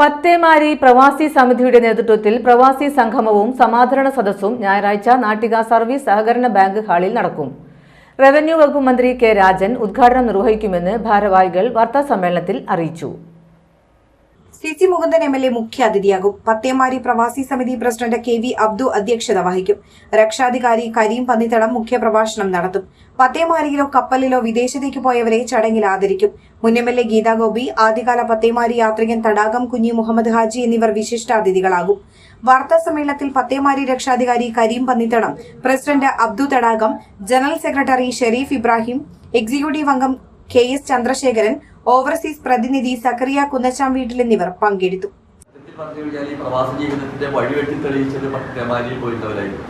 പത്തേമാരി പ്രവാസി സമിതിയുടെ നേതൃത്വത്തിൽ പ്രവാസി സംഗമവും സമാധരണ സദസ്സും ഞായറാഴ്ച നാട്ടിക സർവീസ് സഹകരണ ബാങ്ക് ഹാളിൽ നടക്കും. റവന്യൂ വകുപ്പ് മന്ത്രി കെ രാജൻ ഉദ്ഘാടനം നിർവഹിക്കുമെന്ന് ഭാരവാഹികൾ വാർത്താസമ്മേളനത്തിൽ അറിയിച്ചു. C C Mukundan M L A മുഖ്യ അതിഥിയാകും. പത്തേമാരി പ്രവാസി സമിതി പ്രസിഡന്റ് കെ വി അബ്ദു അധ്യക്ഷത വഹിക്കും. രക്ഷാധികാരി കരീം പന്നിത്തടം മുഖ്യപ്രഭാഷണം നടത്തും. പത്തേമാരിയിലോ കപ്പലിലോ വിദേശത്തേക്ക് പോയവരെ ചടങ്ങിൽ ആദരിക്കും. മുൻ എം എൽ എ ഗീതാഗോപി ആദ്യകാല പത്തേമാരി യാത്രികൻ തടാകം കുഞ്ഞി മുഹമ്മദ് ഹാജി എന്നിവർ വിശിഷ്ടാതിഥികളാകും. വാർത്താ സമ്മേളനത്തിൽ പത്തേമാരി രക്ഷാധികാരി കരീം പന്നിത്തടം പ്രസിഡന്റ് അബ്ദു തടാകം general secretary Shareef Ibrahim executive അംഗം കെ എസ് ചന്ദ്രശേഖരൻ ഓവർസീസ് പ്രതിനിധി സക്കറിയ കുന്നച്ചാം വീട്ടിൽ എന്നിവർ പങ്കെടുത്തു. പറഞ്ഞു കഴിഞ്ഞാൽ ഈ പ്രവാസ ജീവിതത്തിന്റെ വഴിവെട്ടി തെളിയിച്ചത് പട്ടമാരിയിൽ പോയിരുന്നവരായിരുന്നു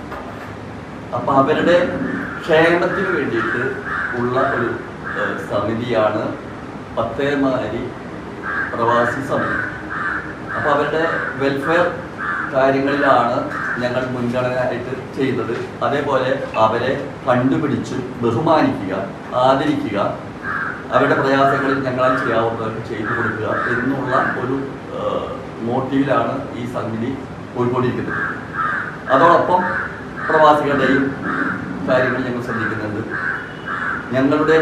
അപ്പൊ അവരുടെ ക്ഷേമത്തിന് വേണ്ടിയിട്ട് ഉള്ള ഒരു സമിതിയാണ് പത്തേമാരി പ്രവാസി സമിതി. അപ്പൊ അവരുടെ വെൽഫെയർ കാര്യങ്ങളിലാണ് ഞങ്ങൾ മുൻഗണനയായിട്ട് ചെയ്തത്. അതേപോലെ അവരെ കണ്ടുപിടിച്ച് ബഹുമാനിക്കുക ആദരിക്കുക അവരുടെ പ്രയാസങ്ങളിൽ ഞങ്ങളാൽ ചെയ്യാവുന്നതൊക്കെ ചെയ്തു കൊടുക്കുക എന്നുള്ള ഒരു മോട്ടീവിലാണ് ഈ സംഗതി പോയിക്കൊണ്ടിരിക്കുന്നത്. അതോടൊപ്പം പ്രവാസികളുടെയും കാര്യങ്ങൾ ഞങ്ങൾ ശ്രദ്ധിക്കുന്നുണ്ട്. ഞങ്ങളുടെ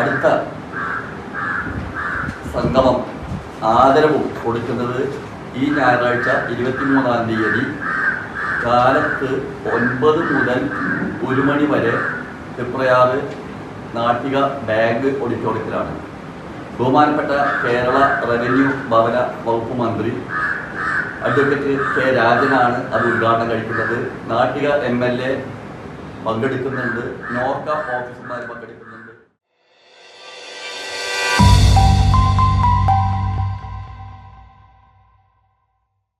അടുത്ത സംഗമം ആദരവും കൊടുക്കുന്നത് ഈ ഞായറാഴ്ച ഇരുപത്തിമൂന്നാം തീയതി കാലത്ത് ഒൻപത് മുതൽ ഒരു മണി വരെ തൃപ്രയാറ് നാട്ടിക ബാങ്ക് ഓഡിറ്റോറിയത്തിലാണ്. ബഹുമാനപ്പെട്ട കേരള റവന്യൂ ഭവന വകുപ്പ് മന്ത്രി അഡ്വക്കേറ്റ് കെ രാജനാണ് അത് ഉദ്ഘാടനം കഴിക്കുന്നത്. നാട്ടിക എം എൽ എ പങ്കെടുക്കുന്നുണ്ട്. നോർക്ക ഓഫീസർമാർ പങ്കെടുക്കുന്നുണ്ട്.